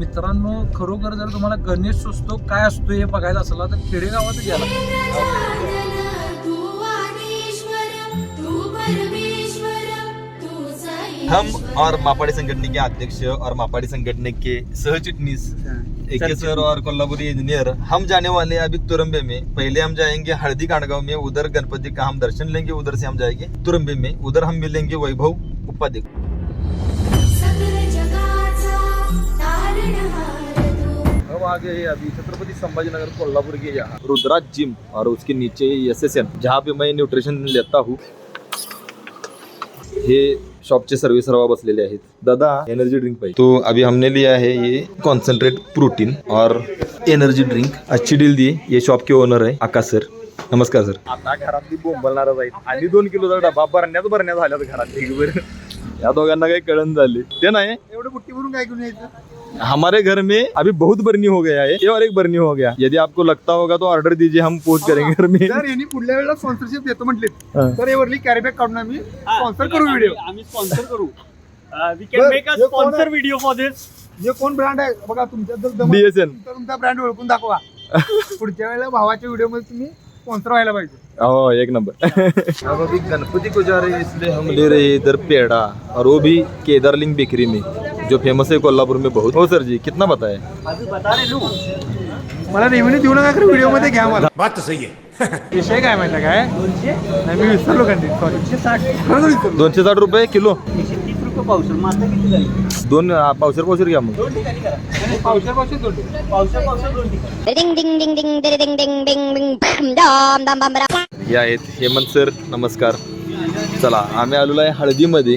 मित्रांनो खरोखर जर तुम्हाला गणेशोत्सव काय असतो हे बघायचं असला तर खेडेगावात गेला हम और मापाड़ी संगठन के अध्यक्ष और मापाड़ी संगठन के सह चिटनीस एके सर और कोल्हापुरी इंजीनियर हम जाने वाले हैं अभी तुरंबे में पहले हम जाएंगे हल्दी कांडगांव में उधर गणपति का हम दर्शन लेंगे उधर से हम जाएंगे तुरंबे में उधर हम मिलेंगे वैभव उपाध्याय तू हम आ गए हैं अभी छत्रपति संभाजीनगर कोल्हापुर के यहाँ रुद्राज जिम और उसके नीचे एस एस एन जहाँ पे मैं न्यूट्रिशन लेता हूँ हे शॉपचे सर्विस सर्व बसलेले आहेत. दादा एनर्जी ड्रिंक पाहिजे. तो अभी हमने लिया है ये कॉन्सनट्रेट प्रोटीन और एनर्जी ड्रिंक अच्छी डील दी. ये शॉप के ओनर आहे आकाश सर नमस्कार सर आता घरातली बोंबलणारच आहेत आणि दोन किलोचा डबा भरण्यात भरण्यात झाल्यात घरात. या दोघांना काही कळण झाली. ते नाही. एवढं बुट्टी भरून काय घेऊन यायचं? हमारे घर में अभी बहुत बर्नी हो गया है। ये और एक बर्नी हो गया। यदि आपको लगता होगा तो ऑर्डर दीजिए हम पोस्ट करेंगे घर में। यांनी पुढल्या वेळेला स्पॉन्सरशिप देतो म्हटले. हा. तर यावरली कॅरीबॅग काढून आम्ही स्पॉन्सर करू व्हिडिओ आम्ही स्पॉन्सर करू. We can make a sponsor video for this जे कोण ब्रँड आहे? बघा तुमच्या जर जमत तर तुमचा ब्रँड ओळखून दाखवा. पुढच्या वेळेला भावाच्या व्हिडिओ मध्ये तुम्ही स्पॉन्सर व्हायला पाहिजे. ओ एक नंबर अब अभी गणपति को जा रहे हैं इसलिए हम ले रहे हैं इधर पेड़ा और वो भी केदारलिंग बेकरी में। जो फेमस है कोल्हापुर में बहुत. हो सर जी कितना बताए? अभी बता रहे लो मला नेहमी देऊ नका व्हिडिओमध्ये घ्या मला. बात तो सही है विषय काय माहिती काय? नाही मी विसरलो कंटिन्यू सॉरी साठ. खरंच विसरलो. दोनशे साठ रुपये किलो? एकशे तीस रुपये पावसर मग आता किती झाली? दोन पावशेर पावशेर घ्या मग. दोन ठिकाणी करा. पावशा पावशा जोडतो पावसर पावसर दोन ठिकाणी. Ding ding ding ding ding ding ding ding ding ding dam dam dam dam. हे आहेत हेमंत सर नमस्कार. चला आम्ही आलेलो आहे हळदीमध्ये.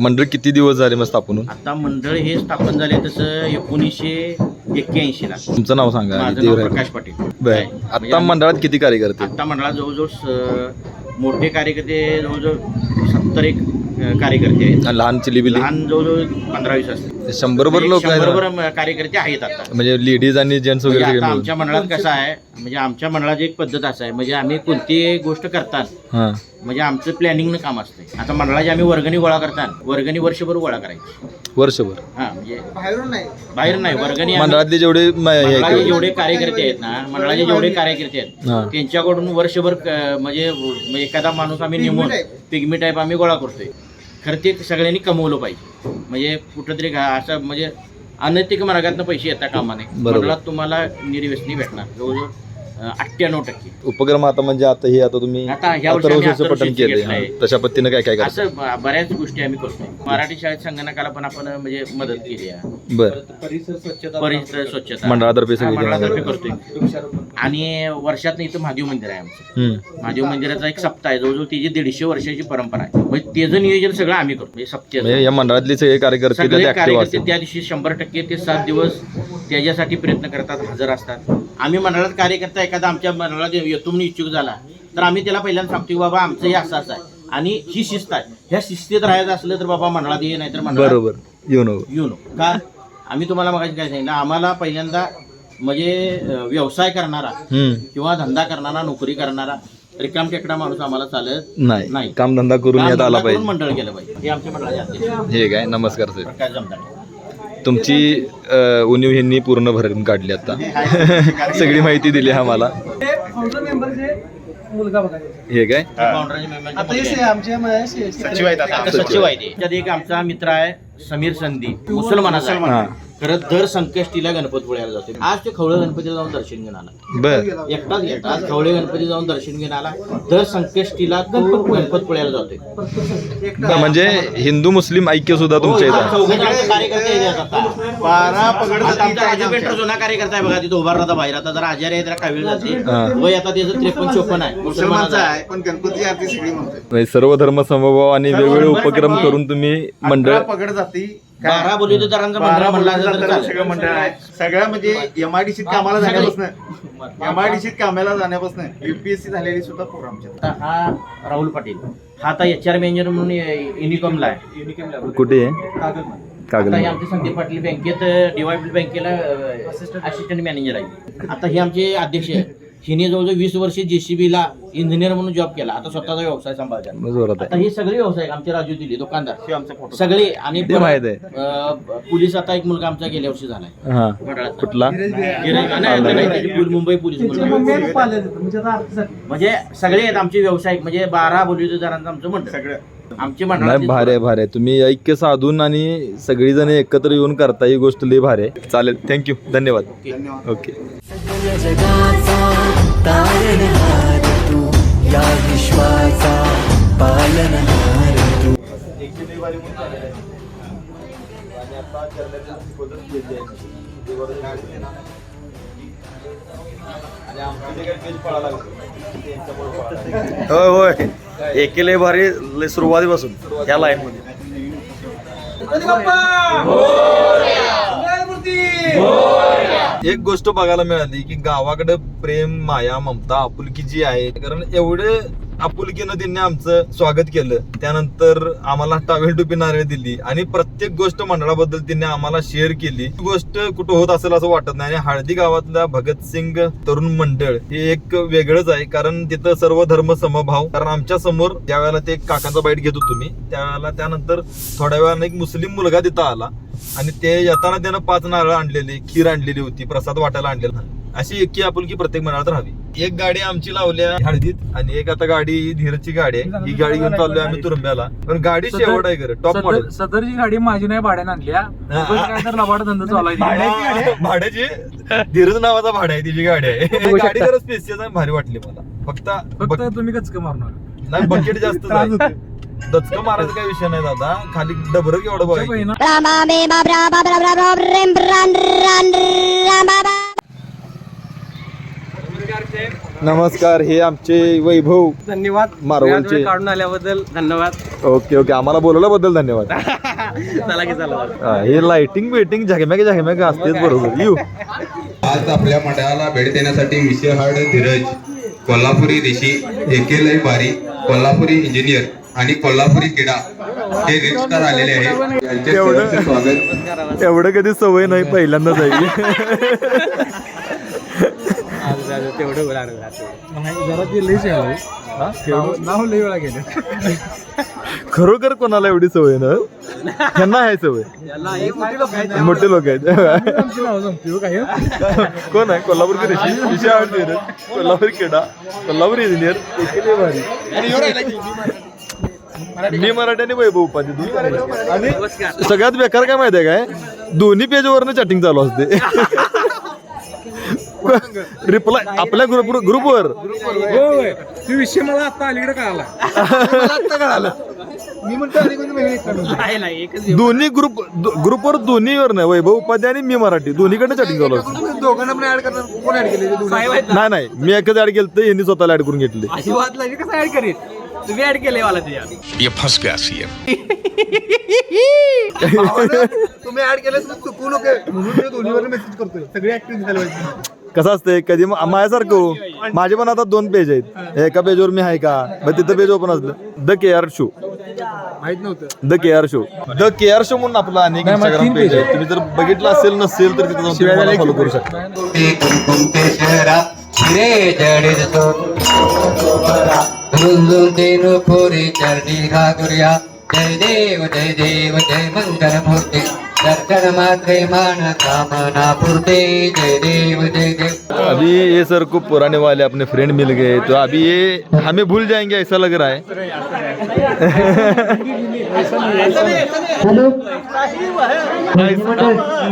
मंडळ किती दिवस झाले मग स्थापन होऊन? आता मंडळ हे स्थापन झाले तसं एकोणीसशे एक्क्याऐंशी ला. तुमचं नाव सांगा माझं नाव. प्रकाश पाटील. बर? म्हणजे आता आम्ही- मंडळात किती कार्यकर्ते? आता मंडळात जवळजवळ स- मोठे कार्यकर्ते जवळजवळ सत्तर एक अं, कार्यकर्ते आहेत. आणि लहान चिलीबिली लहान जवळजवळ पंधरा वीस असतील. शंभर भर लोक आहेत ना? शंभरभर कार्यकर्ते आहेत आता. म्हणजे लेडीज आणि जेंट्स म्हणजे वगैरे आता आमच्या मंडळात कसं आहे म्हणजे आमच्या मंडळाची एक पद्धत असं आहे म्हणजे आम्ही कोणती गोष्ट करतात हा. म्हणजे आमचं प्लॅनिंगनं काम असतं आता मंडळाची आम्ही वर्गणी गोळा करतात वर्गणी वर्षभर गोळा करायची. वर्षभर. हा म्हणजे बाहेरून नाही. बाहेर नाही वर्गणी आम्ही- मंडळातले जेवढे म- हे आहेत मंडळाचे. जेवढे कार्यकर्ते आहेत ना मंडळाचे जेवढे कार्यकर्ते हा. आहेत त्यांच्याकडून वर्षभर क- म्हणजे म्हणजे एखादा माणूस आम्ही नेमून. पिगमी टाईप आम्ही गोळा करतोय. खरं ते सगळ्यांनी कमवलं पाहिजे. म्हणजे कुठंतरी घा- असं म्हणजे अनैतिक मार्गातनं पैसे येता कामा नये बरोबर. मंडळात तुम्हाला निर्व्यसनी भेटणार. जवळजवळ अठ्ठ्याण्णव टक्के. उपक्रम आता म्हणजे आता हे आता तुम्ही आता ह्या वर्षी अथर्व आम्ही शिवचं पठण अथर्व केले शिवचं घेतलंय. तशा पद्धतीनं काय काय असं ब- बऱ्याच गोष्टी आम्ही करतोय. मराठी शाळेत संगणकाला पण आपण म्हणजे मदत केली आहे. बर. परिसर स्वच्छता मंडळातर्फे हा, सगळी मंडळातर्फे करतोय. आणि वर्षात इथं महादेव मंदिर आहे आमचं. हम्म. महादेव मंदिराचा एक सप्ताह आहे. जवळजवळ तिची दीडशे वर्षाची परंपरा आहे. म्हणजे त्याचं नियोजन सगळं आम्ही करतो. म्हणजे म्हणजे सप्त्याचं या मंडळातले सगळे कार्यकर्ते सगळे ऍक्टिव्ह कार्यकर्ते असतात. त्या दिवशी शंभर टक्के ते सात दिवस त्याच्यासाठी प्रयत्न करतात. हजर असतात. आम्ही मंडळात कार्यकर्ता एखादा आमच्या मंडळात येतो म्हणून इच्छुक झाला तर आम्ही त्याला पहिल्यांदा सांगतो की बाबा आमचं हे असं असं आहे. आणि ही शिस्त आहे. ह्या शिस्तीत राहायचं असलं तर बाबा मंडळात ये नाहीतर मंडळात बरोबर. येऊ नको. येऊ नको. का? आम्ही तुम्हाला मगाशी काय सांगितलं? आम्हाला पहिल्यांदा म्हणजे व्यवसाय करणारा किंवा धंदा करणारा नोकरी करणारा रिकाम टेकडा माणूस आम्हाला चालत नाही. नाही. कामधंदा करून काम यात धंदा आला पाहिजे. मंडळ केलं पाहिजे. हे आमच्या मंडळाचे हे काय? नमस्कार सर प्रकाश जमदाडे तुमची अ, उणीव ह्यांनी पूर्ण भरून काढली आता. सगळी माहिती दिली आम्हाला फाउंडर मेंबरचे मुलगा बघायचा हे काय? आता हे सचिव आहेत आता. आता सचिव आहे ते त्यात एक आमचा मित्र आहे समीर संधी. मुसलमानाचा हा. खरं दर संकष्टीला गणपतपुळ्याला जातो आज ते खवळे गणपतीला जाऊन दर्शन घेऊन आला. बर. एकटाच आज खवळे गणपती जाऊन दर्शन घेऊन आला. दर संकष्टीला तो गणपतपुळ्याला जातोय. म्हणजे हिंदू मुस्लिम ऐक्य सुद्धा तुमच्या हो, इथं. चौघजण आमचे कार्यकर्ते आहेत आता. बारा पगड आता आमचा राजू पेंटर जुना कार्यकर्ता आहे बघा तिथं उभा राहता बाहेर. आता जरा आजारी आहे जरा कावीळ हा. जाते वय आता त्याचं त्रेपन्न चोपन्न आहे. मुसलमानाचं आहे पण गणपती आरती सगळी म्हणतोय. म्हणजे सर्व धर्म समभाव आणि वेगवेगळे उपक्रम करून तुम्ही मंडळ पगड जाती. बारा बोलवतेदारांचं मंडळ म्हणलं सगळं मंडळ आहे सगळं म्हणजे एमआयडीसीत कामाला. जाण्यापासून. एमआयडीसीत कामाला जाण्यापासून. युपीएससी झालेली सुद्धा पोरं आमच्या आता हा राहुल पाटील. हा आता एच आर मॅनेजर म्हणून युनिकॉमला आहे. कुठे आहे? आता हे आमचे संदीप पाटील बँकेत डीवायबी बँकेला असिस्टंट मॅनेजर आहे. आता हे आमचे अध्यक्ष आहे हिने जवळजवळ वीस वर्ष जेसीबीला इंजिनियर म्हणून जॉब केला. आता स्वतःचा व्यवसाय सांभाळतात. आता. हे सगळे व्यवसाय आमचे राजू दिले दुकानदार. आमचा फोटो सगळे आणि ते माहीत आहे. अं, पोलीस आता एक मुलगा आमचा गेल्या वर्षी झालाय. हा. कुठला? मुंबई पोलीस मुलगा. म्हणजे सगळे आहेत आमचे व्यावसायिक म्हणजे बारा बोलवीदारांचं आमचं मंडळ. सगळं. आमचे नाही मंडळ भारी आहे भारी तुम्ही ऐक्य साधून आणि सगळी जण एकत्र येऊन करता ही गोष्ट लई भारी चालेल थँक्यू धन्यवाद. धन्यवाद ओके. जगाचा तारणहार तू या विश्वाचा पालनहार तू होय होय. एकेले भारी लय सुरुवातीपासून ह्या लाईन मध्ये. एक गोष्ट बघायला मिळाली की गावाकडे प्रेम माया ममता आपुलकी जी आहे कारण एवढे आपुलकीनं त्यांनी आमचं स्वागत केलं. त्यानंतर आम्हाला टावेल टोपी नारळ दिली आणि प्रत्येक गोष्ट मंडळाबद्दल त्यांनी आम्हाला शेअर केली. ही गोष्ट कुठं होत असेल असं वाटत नाही. आणि हळदी गावातल्या भगतसिंग तरुण मंडळ हे एक वेगळंच आहे. कारण तिथं सर्व धर्म समभाव. कारण आमच्यासमोर त्यावेळेला ते काकांचा बाईट घेत होतो मी त्यावेळेला त्यानंतर थोड्या वेळानं एक मुस्लिम मुलगा तिथं आला. आणि ते येताना त्यानं पाच नारळ आणलेली खीर आणलेली होती प्रसाद वाटायला आणलेला. अशी एकी आपुलकी प्रत्येक मनात राहावी. एक गाडी आमची लावल्या हळदीत आणि एक आता गाडी धीरची गाडी आहे. ही गाडी घेऊन चाललोय आम्ही तुरुंब्याला. पण गाडी शेवट आहे खरं टॉप मॉडेल. सदर- सदरची गाडी माझी नाही भाड्याने आणली. उगाच काय तर लबाड धंदा चालू आहे तिथे. भाड्याची धीरज नावाचा भाडा आहे तिची गाडी आहे. गाडी खरं स्पेसियल आहे भारी वाटली मला. फक्त फक्त तुम्ही कचक मारू नका नाही बकेट जास्त दचक मारायचा काही विषय नाही दादा. खाली डबर केवढं त्या बघायचं. बहिणा- Rama ran rama ba. नमस्कार हे आमचे वैभव धन्यवाद. मारवलचे. वेळ काढून आल्याबद्दल धन्यवाद. Okay okay. आम्हाला बोलवल्याबद्दल धन्यवाद. चला की चला. हा, हे लाइटिंग वेटिंग झगमॅग झगमॅग असतेच बरोबर. येऊ. आज आपल्या मंडळाला भेट देण्यासाठी विषयहाड धीरज कोल्हापुरी ऋषी एकेलय बारी कोल्हापुरी इंजिनियर आणि कोल्हापुरी क्रीडा हे रील स्टार आलेले आहेत. त्यांचे एवढं? सहर्ष स्वागत. एवढं कधी सवय नाही पहिल्यांदाच आहे तेवढं बोला नाही, जरा ते लईच आहे हा? नाव- नाव लई वेळा गेले. खरोखर कोणाला एवढी सवय ना? त्यांना आहे सवय. मोठे लोक आहेत. आमची नाव जमते हो काय कोण आहे? कोल्हापूर ऋषी ऋषी आवडते कोल्हापूर क्रीडा कोल्हापूर इंजिनियर मी मराठी आणि वैभव उपाधी आणि सगळ्यात बेकार काय माहिती आहे काय? दोन्ही पेज वरनं चॅटिंग चालू असते. रिप्लाय आपल्या ग्रुप ग्रुपवर होय ते विषय मला आता अलीकडे कळाला. मी म्हणतो. दोन्ही ग्रुप ग्रुपवर दोन्हीवर नाही वैभव उपाध्याय आणि मी मराठी. दोन्हीकडे चॅटिंग तुम्ही दोघांना पण ऍड करणार. कोण ऍड केले ते दोघं? नाही नाही. मी एकच ऍड केलं तर यांनी स्वतःला ऍड करून घेतले. अशी बात लागली कसं ऍड करेल तुम्ही ऍड केले मला त्याच्यात तुम्ही ऍड केलं तर चुकू नको म्हणून मी दोन्हीवर मेसेज करतोय. सगळे ऍक्टिव्ह झाले पाहिजे. कसं असतंय कधी माझ्यासारखं हो. माझे पण आता दोन पेज आहेत. एका पेजवर मी आहे का? मग तिथं पेज ओपन असलं. द के आर शो माहीत नव्हतं. The K R show the K R show म्हणून आपला अनेक इंस्टाग्राम पेज आहे तुम्ही जर बघितलं असेल नसेल तर तिथं जाऊन फॉलो करू शकता नुपुरी चरणी घागुर्या जय देव जय देव जय मंगल मूर्ती दर्शन मात्रे मान कामना पूर्ते जय देव जय देव। अभी ये सर को पुराने वाले अपने फ्रेंड मिल गए तो अभी ये हमें भूल जाएँगे ऐसा लग रहा है।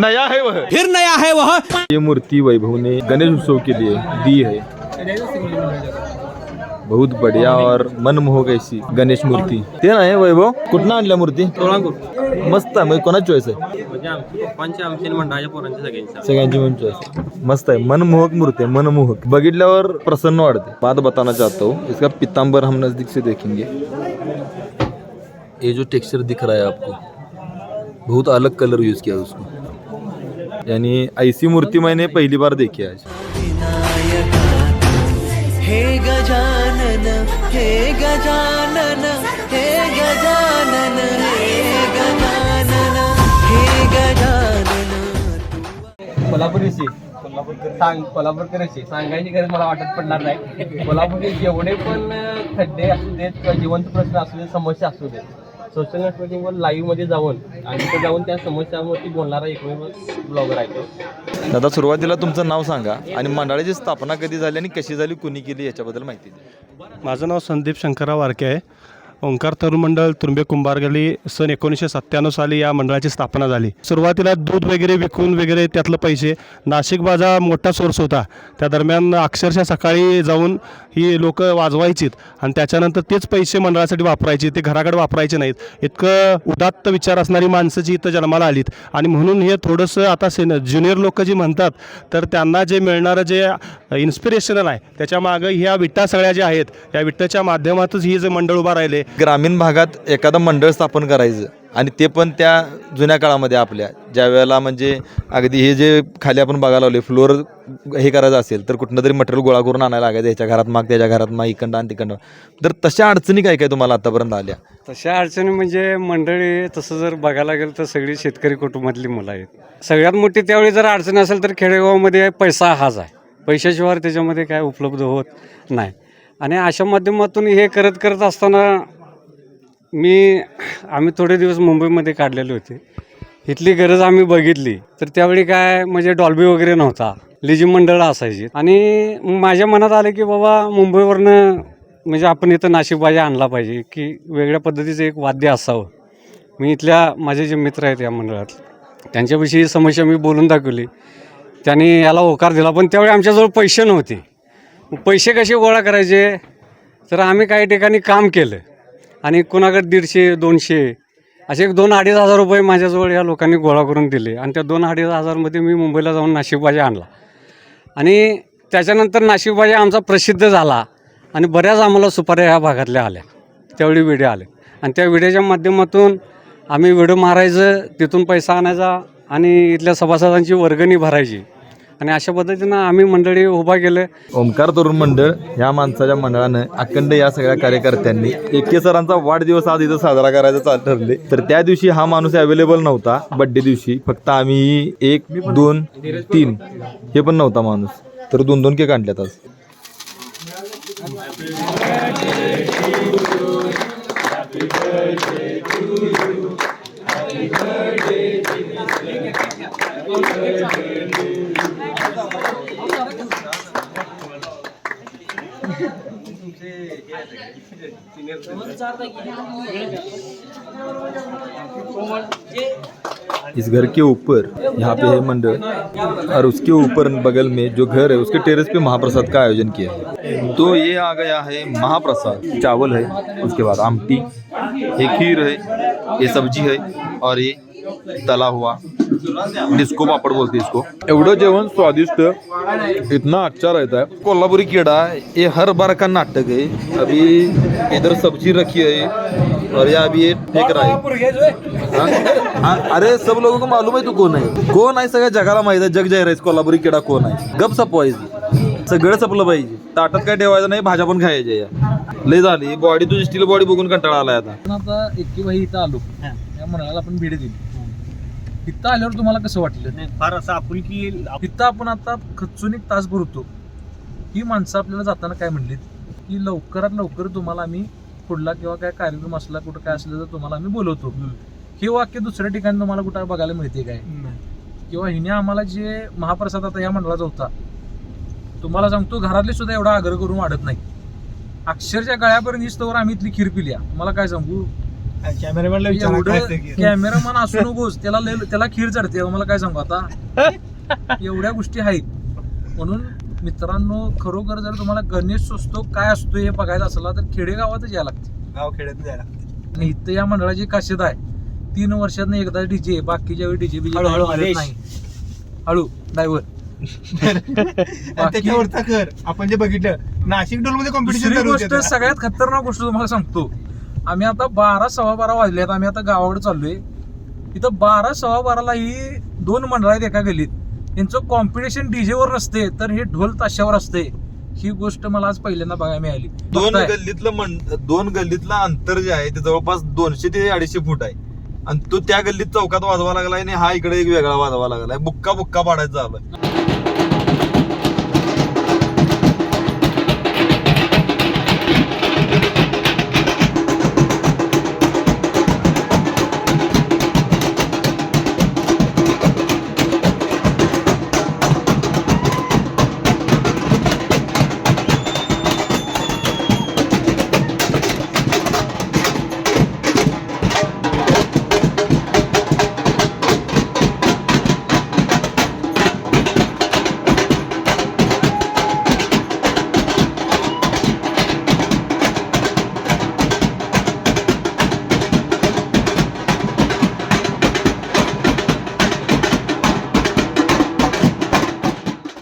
नया है वह। फिर नया है वह। ये मूर्ति वैभव ने गणेश उत्सव के लिए दी है। बहुत बढ़िया और मनमोहक ऐसी गणेश मूर्ती। ते नाही वैभव? कुठनं आणल्या मूर्ती? मस्त आहे म्हणजे कोणाची चॉईस आहे? म्हणजे आमच्या पप्पांची आमची मंडळाच्या पोरांची सगळ्यांची. सगळ्यांची म्हणून चॉईस मस्त आहे मनमोहक मूर्ति है मनमोहक बघितल्यावर प्रसन्न वाटते. बात बताना चाहता हूँ. इसका पीताम्बर हम नज़दीक से देखेंगे. ये जो टेक्सचर दिख रहा है आपको बहुत अलग कलर यूज़ किया उसको. यानी ऐसी मूर्ति मैंने पहली बार देखी है आज. हे गजानन हे गजानन हे गजानन हे गजानन हे गजानन. कोल्हापुरीची सांग कोल्हापूरकरशी सांगायची गरज मला वाटत पडणार नाही. कोल्हापूरचे जेवढे पण खड्डे असू देत किंवा जिवंत प्रश्न असू देत समस्या असू देत सोशल नेटवर्किंगवर लाईव्हमध्ये जाऊन आणि तिथे जाऊन त्या समस्यांवरती बोलणारा एकमेव ब्लॉगर आहे तो. दादा सुरुवातीला तुमचं नाव सांगा आणि मंडळाची स्थापना कधी झाली आणि कशी झाली कुणी केली याच्याबद्दल माहिती द्या. माझं नाव संदीप शंकरराव वारके आहे. ओंकार तरुण मंडळ तुर्बे कुंभारगली सन एकोणीसशे सत्त्याण्णव साली या मंडळाची स्थापना झाली. सुरुवातीला दूध वगैरे विकून वगैरे त्यातलं पैसे नाशिक बाजा मोठा सोर्स होता. त्या दरम्यान अक्षरशः सकाळी जाऊन ही लोक वाजवायचीत आणि त्याच्यानंतर तेच पैसे मंडळासाठी वापरायचे ते घराकडे वापरायचे नाहीत. इतकं उदात्त विचार असणारी माणसं जी इथं जन्माला आलीत. आणि म्हणून हे थोडंसं आता सेन ज्युनियर लोक जी म्हणतात तर त्यांना जे मिळणारं जे इन्स्पिरेशनल आहे त्याच्यामागं ह्या विटा सगळ्या ज्या आहेत या विट्टाच्या माध्यमातच ही जे मंडळ उभा राहिले. ग्रामीण भागात एखादं मंडळ स्थापन करायचं आणि ते पण त्या जुन्या काळामध्ये आपल्या. ज्या वेळेला म्हणजे अगदी हे जे खाली आपण बघायला लावले फ्लोअर हे करायचं असेल तर कुठनं तरी मटेरियल गोळा करून आणायला लागायचं ह्याच्या घरात माग त्याच्या घरात माग इकडं आणि तिकडं तर तशा अडचणी काय काय तुम्हाला आतापर्यंत आल्या? तशा अडचणी म्हणजे मंडळी तसं जर बघायला गेलं तर सगळी शेतकरी कुटुंबातली मुलं आहेत. सगळ्यात मोठी त्यावेळी जर अडचण असेल तर खेडेगावामध्ये पैसा हाच आहे. पैशाशिवाय त्याच्यामध्ये काय उपलब्ध होत नाही. आणि अशा माध्यमातून हे करत करत असताना मी आम्ही थोडे दिवस मुंबईमध्ये काढलेले होते. इथली गरज आम्ही बघितली. तर त्यावेळी काय म्हणजे डॉल्बी वगैरे नव्हता. लिजी मंडळ असायची. आणि माझ्या मनात आलं की बाबा मुंबईवरनं म्हणजे आपण इथं नाशिक बाजा आणला पाहिजे की वेगळ्या पद्धतीचं एक वाद्य असावं. मी इथल्या माझे जे मित्र आहेत या मंडळात त्यांच्याविषयी समस्या मी बोलून दाखवली. त्यांनी याला होकार दिला पण त्यावेळी आमच्याजवळ पैसे नव्हते. पैसे कसे गोळा करायचे? तर आम्ही काही ठिकाणी काम केलं. आणि कुणाकडे दीडशे दोनशे? असे एक दोन अडीच हजार रुपये माझ्याजवळ या लोकांनी गोळा करून दिले. आणि त्या दोन अडीच हजारमध्ये मी मुंबईला जाऊन नाशिकबाजी आणला. आणि त्याच्यानंतर नाशिकबाजी आमचा प्रसिद्ध झाला. आणि बऱ्याच आम्हाला सुपाऱ्या ह्या भागातल्या आल्या. त्यावेळी व्हिडिओ आले. आणि त्या व्हिडिओच्या माध्यमातून आम्ही व्हिडिओ मारायचं तिथून पैसा आणायचा आणि इथल्या सभासदांची वर्गणी भरायची. आणि अशा पद्धतीनं आम्ही मंडळी उभा केलं. ओंकार तरुण मंडळ ह्या माणसाच्या मंडळानं अखंड या सगळ्या कार्यकर्त्यांनी एके सरांचा वाढदिवस आज इथं साजरा करायचा ठरले. तर त्या दिवशी हा माणूस अवेलेबल नव्हता बड्डे दिवशी. फक्त आम्ही एक दोन तीन. हे पण नव्हता माणूस. तर दोन दोन केक आणल्यात आज. इस घर के ऊपर, यहाँ पे है मंडल और उसके ऊपर बगल में जो घर है, उसके टेरेस पे महाप्रसाद का आयोजन किया है। तो ये आ गया है महाप्रसाद, चावल है, उसके बाद आमटी, ये खीर है, ये सब्ज़ी है, और ये तला हुआ डिस्को पापड़ बोलते इसको. एवढं जेवण स्वादिष्ट. इतना अच्छा रहता है कोल्हापुरी कीड़ा ये हर बार का नाटक है अभी इधर सब्जी रखी है और ये अभी ये फेंक रहा है? अरे सब लोगों को मालूम है तू कोण आहे? कोण आहे? सगळ्या जगाला माहीत आहे. जग जाहीर आहे. कोल्हापुरी किडा कोण आहे? गप सपवायची. सगळं सपलं पाहिजे. ताटात काय ठेवायचं नाही भाज्या पण खायच्या या. लय झाली. बॉडी तुझी स्टील बॉडी बघून कंटाळा आलाय आता. आपण आता एकी बाई इथं आलो. या म्हणाला आपण भेट दिली. इथं आल्यावर तुम्हाला कसं वाटलं? फार असं आपुलकी इथं आपण आता खचून एक तास भरतो. ही माणसं आपल्याला जाताना काय म्हणलीत? की लवकरात लवकर तुम्हाला आम्ही पुढला किंवा काय कार्यक्रम असला कुठं काय असलं तर तुम्हाला आम्ही बोलवतो. हे वाक्य दुसऱ्या ठिकाणी तुम्हाला कुठं बघायला मिळते काय? किंवा हिने आम्हाला जे महाप्रसाद आता या मंडळाचा होता तुम्हाला सांगतो घरातले सुद्धा एवढा आग्रह करून वाढत नाही अक्षरच्या गळ्यापर्यंत ही स्तवर आम्ही इथली खीर पिल्या मला काय सांगू? कॅमेरामॅनला एवढं कॅमेरामॅन असू नकोस त्याला लय- त्याला खीर चढते मला काय सांगू आता? एवढ्या गोष्टी आहेत. म्हणून मित्रांनो खरोखर जर तुम्हाला गणेशोत्सव काय असतो हे बघायचं असला तर खेडेगावातच यायला लागते. गाव खेड्यात जायला आणि इथं या मंडळाची खासियत आहे. तीन वर्षात एकदा डीजे बाकीच्या वेळी डीजे बीजे हळूहळू आदेश. नाही. हळू ड्रायव्हर. आणि त्याच्यावरचा कर आपण जे बघितलं नाशिक डोलमध्ये दुसरी गोष्ट कॉम्पिटिशन इथं बारा सव्वा बाराला ही दोन मंडळ आहेत एका गल्लीत. यांचं कॉम्पिटिशन डीजेवर नसते तर हे ढोल ताशावर असते. ही गोष्ट मला आज पहिल्यांदा बघायला मिळाली. दोन बघताय. गल्लीतलं मन दोन गल्लीतलं अंतर जे आहे ते जवळपास दोनशे ते अडीचशे फूट आहे. आणि तो त्या गल्लीत चौकात वाजवा लागलाय आणि हा इकडे एक वेगळा वाजवा लागलाय. बुक्का बुक्का पाडायचा आहे